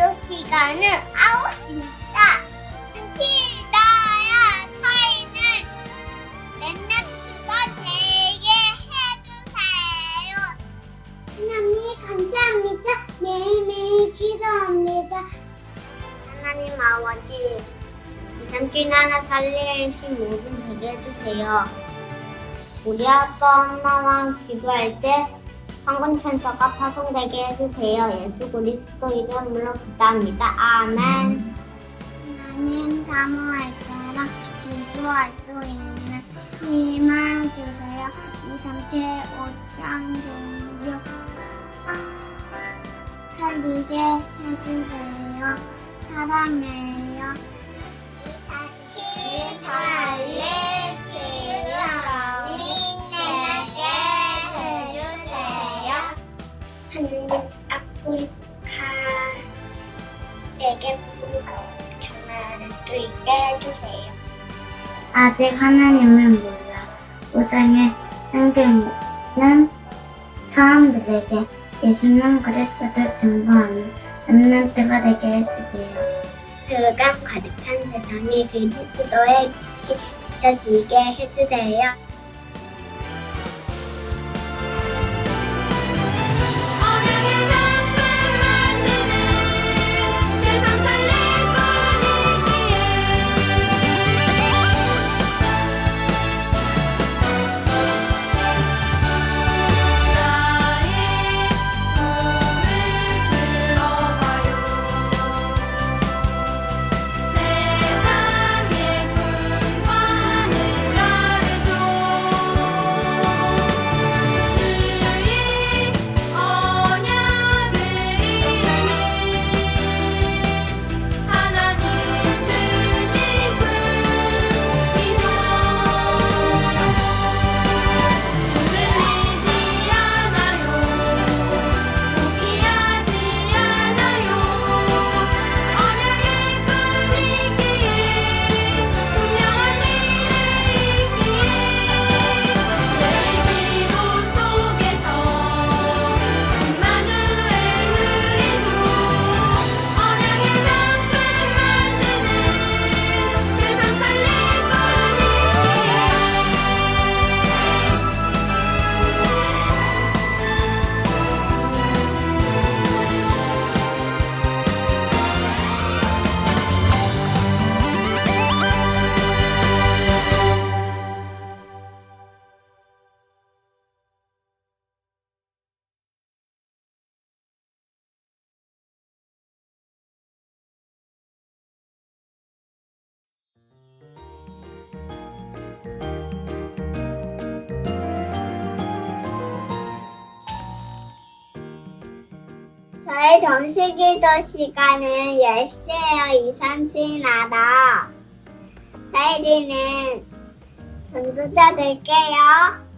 시간은 9시입니다. 치다야 사이는 넷넷스가 되게 해주세요. 하나님 감사합니다. 매일매일 기도합니다. 하나님 아버지, 이삼촌 하나 살리신 모든 되게 해주세요. 우리 아빠 엄마와 기도할 때 천군 천사가 파송되게 해주세요. 예수 그리스도 이름으로 기도합니다. 아멘. 하나님 사모할처럼 기도할 수 있는 힘을 주세요. 237 5장 종류 살리게 해주세요. 사랑해요. 237살 또 있게 해주세요. 아직 하나님을 몰라. 우상의 향기는 사람들에게 예수는 그리스도를 증거하는 랩런트가 되게 해주세요. 그가 가득한 세상에 그리스도의 빛이 비춰지게 해주세요. 저의 정식 기도 시간은 10시에요. 2, 3, 7 나라. 사이리는 전도자 될게요.